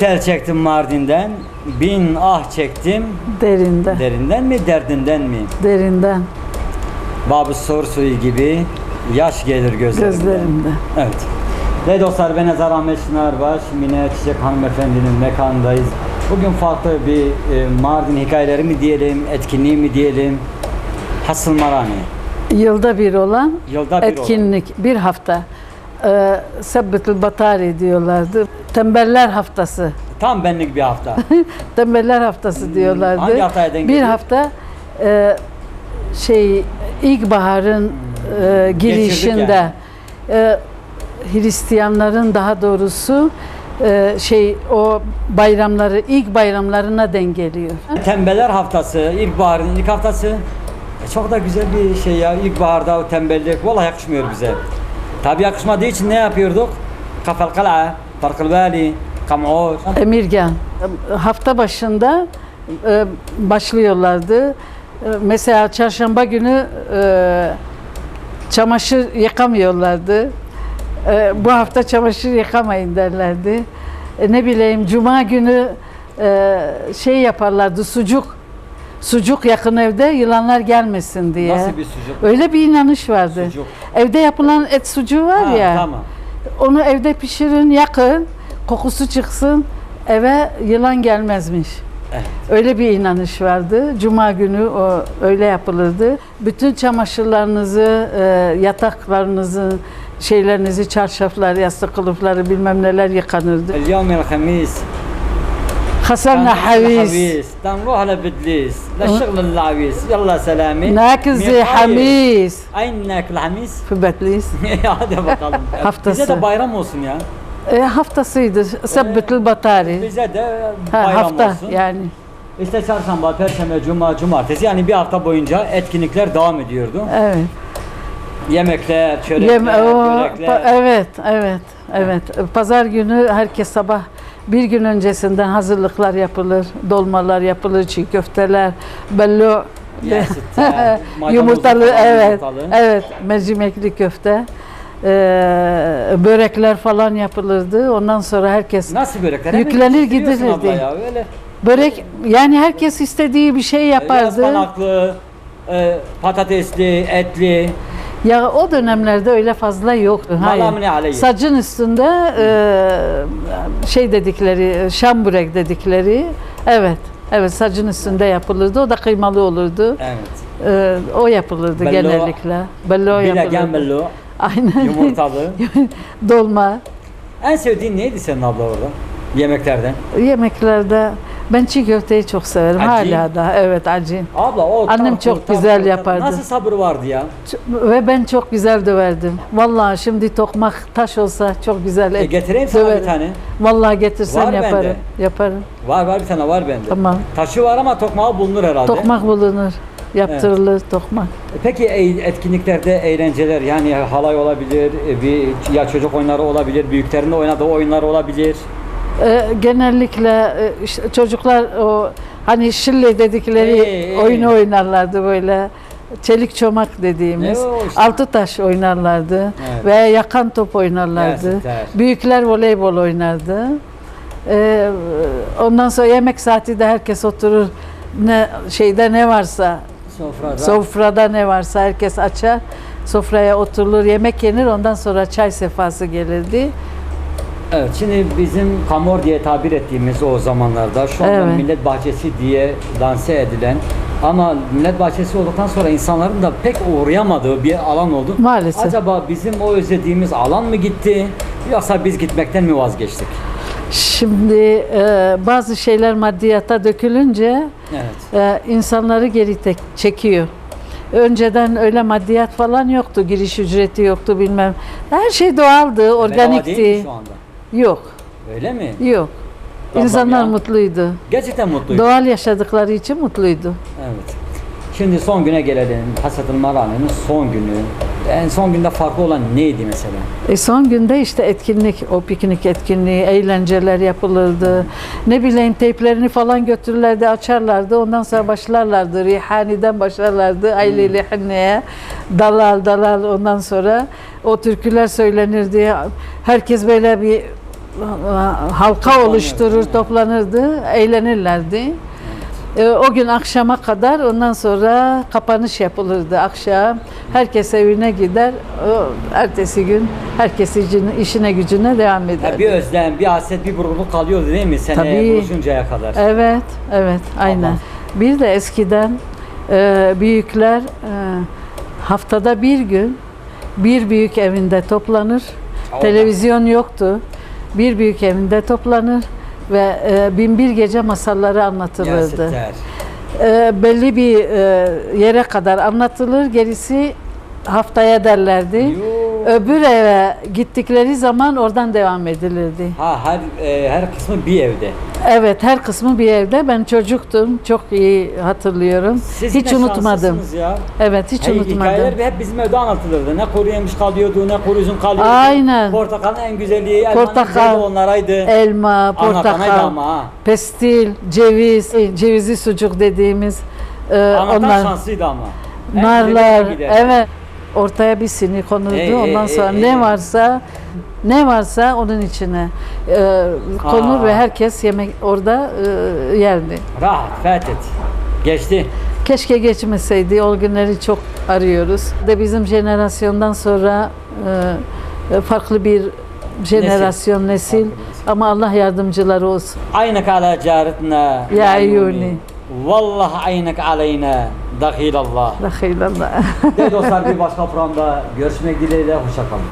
Tel çektim Mardin'den, bin ah çektim. Derinde. Derinden mi, derdinden mi? Derinden. Babı sor suyu gibi yaş gelir gözlerimden. Gözlerimde. Evet. Ve dostlar ben Ezer Ahmet Çınarbaş, Mine Çiçek hanımefendinin mekanındayız. Bugün farklı bir e, Mardin hikayeleri mi diyelim, etkinliği mi diyelim? Hasıl Marani. Yılda bir olan Yılda bir etkinlik. Bir hafta. Ee, Sebbetül Batari diyorlardı. Tembeller haftası. Tam benlik bir hafta. Tembeller haftası diyorlardı. hangi haftaya denk Bir geliyor? hafta e, şey ilkbaharın e, girişinde yani. e, Hristiyanların daha doğrusu e, şey o bayramları ilk bayramlarına denk geliyor. Tembeller haftası, ilkbaharın ilk haftası. E, çok da güzel bir şey ya. İlkbaharda o tembellik vallahi yakışmıyor bize. Tabi yakışmadığı için ne yapıyorduk? Kafel kala, farkıl vali, kamur. Hafta başında e, başlıyorlardı. E, mesela çarşamba günü e, çamaşır yıkamıyorlardı. E, bu hafta çamaşır yıkamayın derlerdi. E, ne bileyim cuma günü e, şey yaparlardı sucuk. Sucuk yakın evde yılanlar gelmesin diye. Nasıl bir sucuk? Öyle bir inanış vardı. Sucuk. Evde yapılan et sucuğu var Ha, ya. Tamam. Onu evde pişirin, yakın, kokusu çıksın, eve yılan gelmezmiş. Evet. Öyle bir inanış vardı. Cuma günü o öyle yapılırdı. Bütün çamaşırlarınızı, e, yataklarınızı, şeylerinizi, çarşaflar, yastık kılıfları bilmem neler yıkanırdı. اليوم الخميس Hasanna havis. نروح لبدليس للشغل العويس يلا سلامي Nakizi مين طاير؟ hamis. Aynı nakil hamis. Fübetlis. Hadi bakalım. Haftası. Bize de bayram olsun ya. E, haftasıydı. Sebbetül Batari. Bize de Ha, bayram hafta olsun. yani. İşte çarşamba, perşembe, cuma, cumartesi yani bir hafta boyunca etkinlikler devam ediyordu. Evet. Yemekler, çörekler, Yem- o- börekler. pa- evet, evet, evet. Pazar günü herkes sabah bir gün öncesinden hazırlıklar yapılır, dolmalar yapılır, çiğ köfteler, bello, yumurtalı, evet, yumurtalı. evet, mercimekli köfte, Ee, börekler falan yapılırdı. Ondan sonra herkes Nasıl börekler? Yüklenir gidilirdi. ya, Öyle. börek, yani herkes istediği bir şey Biraz yapardı. panaklı, e, patatesli, etli. Ya o dönemlerde öyle fazla yoktu. Hayır. Sacın üstünde e, şey dedikleri, şambürek dedikleri. Evet. Evet sacın üstünde yapılırdı. O da kıymalı olurdu. Evet. E, o yapılırdı Bello- genellikle. Bello yapılırdı. bello, Aynen. yumurtalı. Dolma. en sevdiğin neydi senin abla orada? Yemeklerden. Yemeklerde ben çiğ köfteyi çok severim. Acı. Hala da. Evet acı. Abla o Annem tatlı, çok tatlı, güzel tatlı. yapardı. Nasıl sabır vardı ya? Ç- Ve ben çok güzel döverdim. Vallahi şimdi tokmak taş olsa çok güzel E, et getireyim sana döverim. bir tane. Vallahi getirsen Var yaparım. bende. Yaparım. Var var bir tane var bende. Tamam. Taşı var ama tokmağı bulunur herhalde. Tokmak bulunur. Yaptırılır tokmak. E, Peki e- etkinliklerde eğlenceler yani halay olabilir, e, bir ya çocuk oyunları olabilir, büyüklerin de oynadığı oyunlar olabilir. Ee, genellikle e, işte çocuklar o hani şille dedikleri Ee, ee. oyunu oynarlardı böyle. Çelik çomak dediğimiz. Ne o işte? Altı taş oynarlardı. Evet. Veya yakan top oynarlardı. Gerçekten. Büyükler voleybol oynardı. Ee, ondan sonra yemek saati de herkes oturur. Ne şeyde ne varsa Sofrada. Sofrada ne varsa herkes açar. Sofraya oturulur, yemek yenir. Ondan sonra çay sefası gelirdi. Evet, şimdi bizim kamor diye tabir ettiğimiz o zamanlarda şu anda Evet. millet bahçesi diye lanse edilen ama millet bahçesi olduktan sonra insanların da pek uğrayamadığı bir alan oldu. Maalesef. Acaba bizim o özlediğimiz alan mı gitti yoksa biz gitmekten mi vazgeçtik? Şimdi e, bazı şeyler maddiyata dökülünce Evet. e, insanları geri tek, çekiyor. Önceden öyle maddiyat falan yoktu, giriş ücreti yoktu bilmem. Her şey doğaldı, Bedava değil mi organikti. şu anda? Yok, Öyle mi? yok. Tamam İnsanlar ya. mutluydu. Gerçekten mutluyum. Doğal yaşadıkları için mutluydu. Evet. Şimdi son güne gelelim. Hasatıl Marane'nin son günü. En son günde farklı olan neydi mesela? E son günde işte etkinlik, o piknik etkinliği, eğlenceler yapılırdı. Ne bileyim teyplerini falan götürürlerdi, açarlardı. Ondan sonra başlarlardı. Rihani'den başlarlardı. Ayli Lihanne'ye. Dalal dalal ondan sonra o türküler söylenirdi. Herkes böyle bir halka Toplanıyor, oluşturur, toplanırdı, eğlenirlerdi. E, o gün akşama kadar ondan sonra kapanış yapılırdı akşam. Herkes evine gider. O, ertesi gün herkes işine, işine gücüne devam Ya ederdi. bir özlem, bir hasret, bir burgunluk kalıyordu değil mi? Sene Tabii. buluşuncaya kadar. Evet, evet, aynen. Allah. Bir de eskiden e, büyükler e, haftada bir gün bir büyük evinde toplanır. Allah. Televizyon yoktu. Bir büyük evinde toplanır ve e, bin bir gece masalları anlatılırdı. E, belli bir e, yere kadar anlatılır, gerisi haftaya derlerdi. Yoo. Öbür eve gittikleri zaman oradan devam edilirdi. Ha her e, her kısmı bir evde. Evet, her kısmı bir evde. Ben çocuktum, çok iyi hatırlıyorum. Siz hiç yine unutmadım. Ya. Evet, hiç Hey, unutmadım. Hikayeler hep bizim evde anlatılırdı. Ne kuru yemiş kalıyordu, ne kuru üzüm kalıyordu. Aynen. Portakalın en güzelliği, elmanın Portakal, güzeli onlaraydı. Elma, portakal, ama pestil, ceviz, e, cevizli sucuk dediğimiz e, Anlatan onlar, şanslıydı ama. Narlar, güzeli evet. Ortaya bir sini konurdu. Ey, ey, Ondan sonra ey, ne ey. varsa ne varsa onun içine e, konur Aa. ve herkes yemek orada e, yerdi. Rahat, fethet. Geçti. Keşke geçmeseydi. O günleri çok arıyoruz. De bizim jenerasyondan sonra e, farklı bir jenerasyon nesil. Nesil. Ama Allah yardımcıları olsun. Aynık ala caretna. Ya Ayuni. Vallah aynak aleyna. Dahilallah. La haylallah. Değerli dostlar bir başka programda görüşmek dileğiyle. Hoşçakalın.